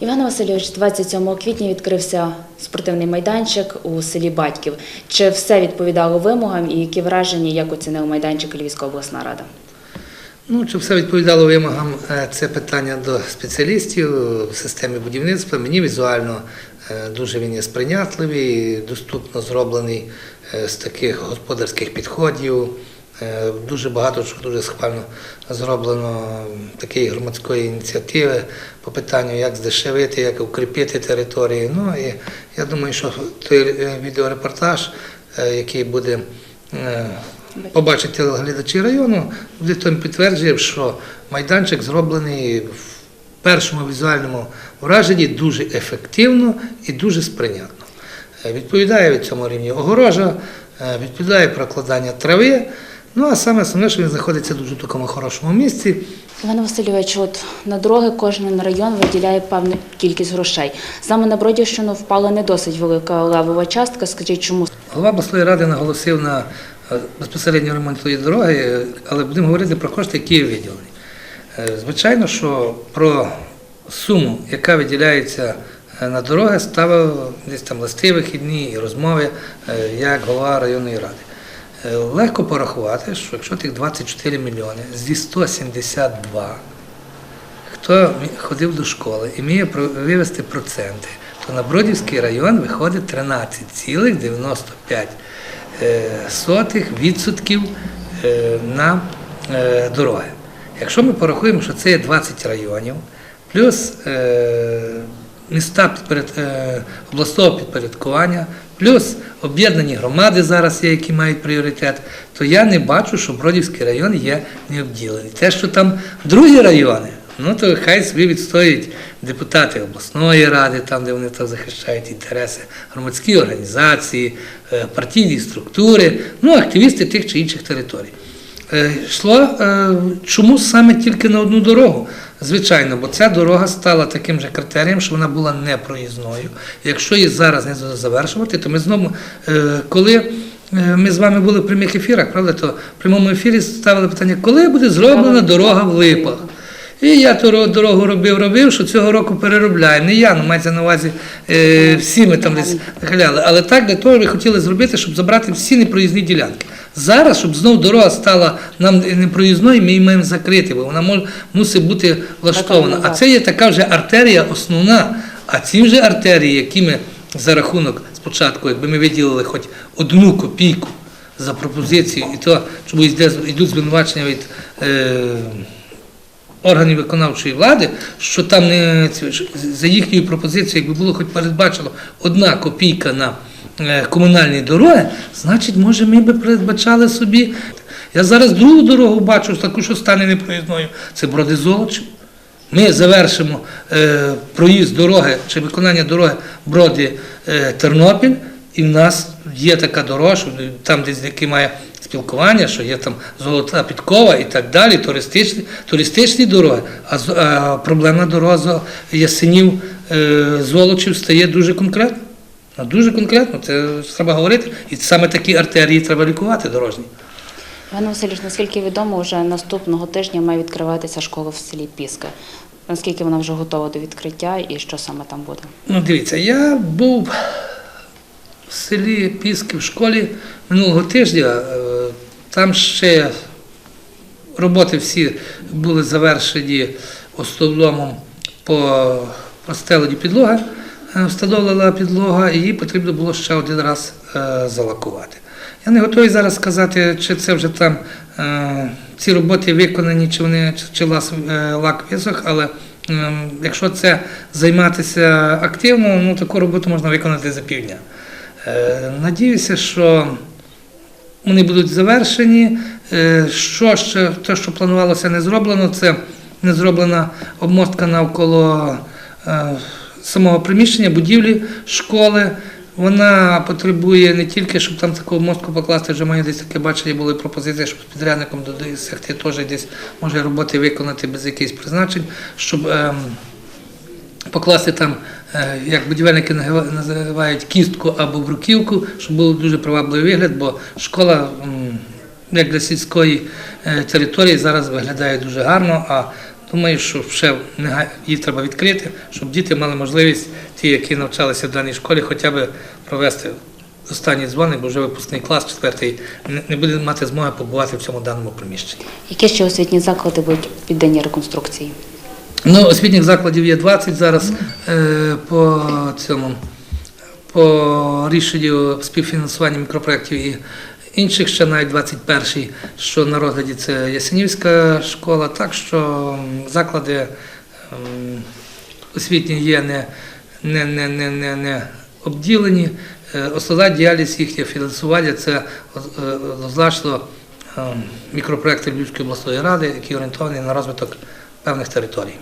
Іван Васильович, 27 квітня відкрився спортивний майданчик у селі Батьків. Чи все відповідало вимогам і які враження, як оцінив майданчик Львівська обласна рада? Ну, щоб все відповідало вимогам, е, це питання до спеціалістів в системі будівництва. Мені візуально е, дуже він є сприйнятливий, доступно зроблений е, з таких господарських підходів. Е, Дуже багато що дуже схвально зроблено такої громадської ініціативи по питанню, як здешевити, як укріпити території. Ну і я думаю, що той е, відеорепортаж, е, який буде побачить телеглядачі району, буде тому підтверджує, що майданчик зроблений в першому візуальному враженні дуже ефективно і дуже сприйнятно. Відповідає від цьому рівні огорожа, відповідає прокладання трави. Ну а саме основне, що він знаходиться дуже в такому хорошому місці. Іван Васильович, от на дороги кожен район виділяє певну кількість грошей. Саме на Бродівщину впала не досить велика левова частка. Скажіть, чому? Голова обласної ради наголосив на е, безпосередньо ремонт тої дороги, але будемо говорити про кошти, які виділені. Е, Звичайно, що про суму, яка виділяється е, на дороги, ставив десь там листи вихідні і розмови як голова районної ради. Е, Легко порахувати, що якщо тих 24 мільйони зі 172 хто ходив до школи і вміє вивести проценти, то на Бродівський район виходить 13,95 е, сотих відсотків е, на дороги. Якщо ми порахуємо, що це є 20 районів, плюс міста підперед, е, обласного підпорядкування, плюс об'єднані громади зараз є, які мають пріоритет, то я не бачу, що Бродівський район є необділений. Те, що там другі райони, ну то хай собі відстоюють депутати обласної ради, там, де вони там захищають інтереси, громадські організації, е, партійні структури, ну, активісти тих чи інших територій. Е, Йшло е, чому саме тільки на одну дорогу? Звичайно, бо ця дорога стала таким же критерієм, що вона була непроїзною. Якщо її зараз не завершувати, то ми знову, е, коли ми з вами були в прямих ефірах, правда, то в прямому ефірі ставили питання, коли буде зроблена дорога в липах. І я ту дорогу робив, робив, що цього року переробляю. Не я, ну мається на увазі всі ми там десь нахиляли. Але так для того ми хотіли зробити, щоб забрати всі непроїзні ділянки. Зараз, щоб знов дорога стала нам непроїзною, ми її маємо закрити, бо вона мож, мусить бути влаштована. А це є така вже артерія основна. А ці вже артерії, які ми за рахунок спочатку, якби ми виділили хоч одну копійку за пропозицію, і то чому йдуть звинувачення від. Е, органів виконавчої влади, що там не за їхньою пропозицією, якби було хоч передбачено одна копійка на комунальні дороги, значить, може, ми би передбачали собі. Я зараз другу дорогу бачу, таку, що стане непроїзною. Це броди золочів. Ми завершимо е, проїзд дороги чи виконання дороги броди е, і в нас є така дорога, що там десь який має спілкування, що є там золота підкова і так далі, туристичні, туристичні дороги. А, а проблемна дорога Ясенів е, Золочів стає дуже конкретно. Дуже конкретно, це треба говорити. І саме такі артерії треба лікувати дорожні. Іван Васильович, наскільки відомо, вже наступного тижня має відкриватися школа в селі Піска. Наскільки вона вже готова до відкриття і що саме там буде? Ну, дивіться, я був в селі Піски в школі минулого тижня. Е, Там ще роботи всі були завершені основному по простеленню підлоги. Е, Встановлена підлога, її потрібно було ще один раз е, залакувати. Я не готовий зараз сказати, чи це вже там е, ці роботи виконані, чи вони чи, лак висох, але ем, якщо це займатися активно, ну таку роботу можна виконати за півдня. Надіюся, що вони будуть завершені. Що ще те, що планувалося, не зроблено, це не зроблена обмостка навколо самого приміщення, будівлі школи. Вона потребує не тільки, щоб там таку мостку покласти, вже має десь таке бачення, були пропозиції, щоб з підрядником досягти теж десь може роботи виконати без якихось призначень, щоб ем, покласти там, е, як будівельники називають кістку або бруківку, щоб був дуже привабливий вигляд, бо школа м, як для сільської е, території зараз виглядає дуже гарно. А думаю, що ще її треба відкрити, щоб діти мали можливість, ті, які навчалися в даній школі, хоча б провести останні дзвони, бо вже випускний клас четвертий не- не буде мати змоги побувати в цьому даному приміщенні. Які ще освітні заклади будуть піддані реконструкції? Ну, освітніх закладів є 20 зараз е, по цьому по рішенню співфінансування мікропроєктів і інших ще навіть 21-й, що на розгляді це Ясенівська школа, так що заклади ем, освітні є не, не, не, не, не, не обділені. Е, Основна діяльність їхнє фінансування це е, означило мікропроекти Львівської обласної ради, які орієнтовані на розвиток певних територій.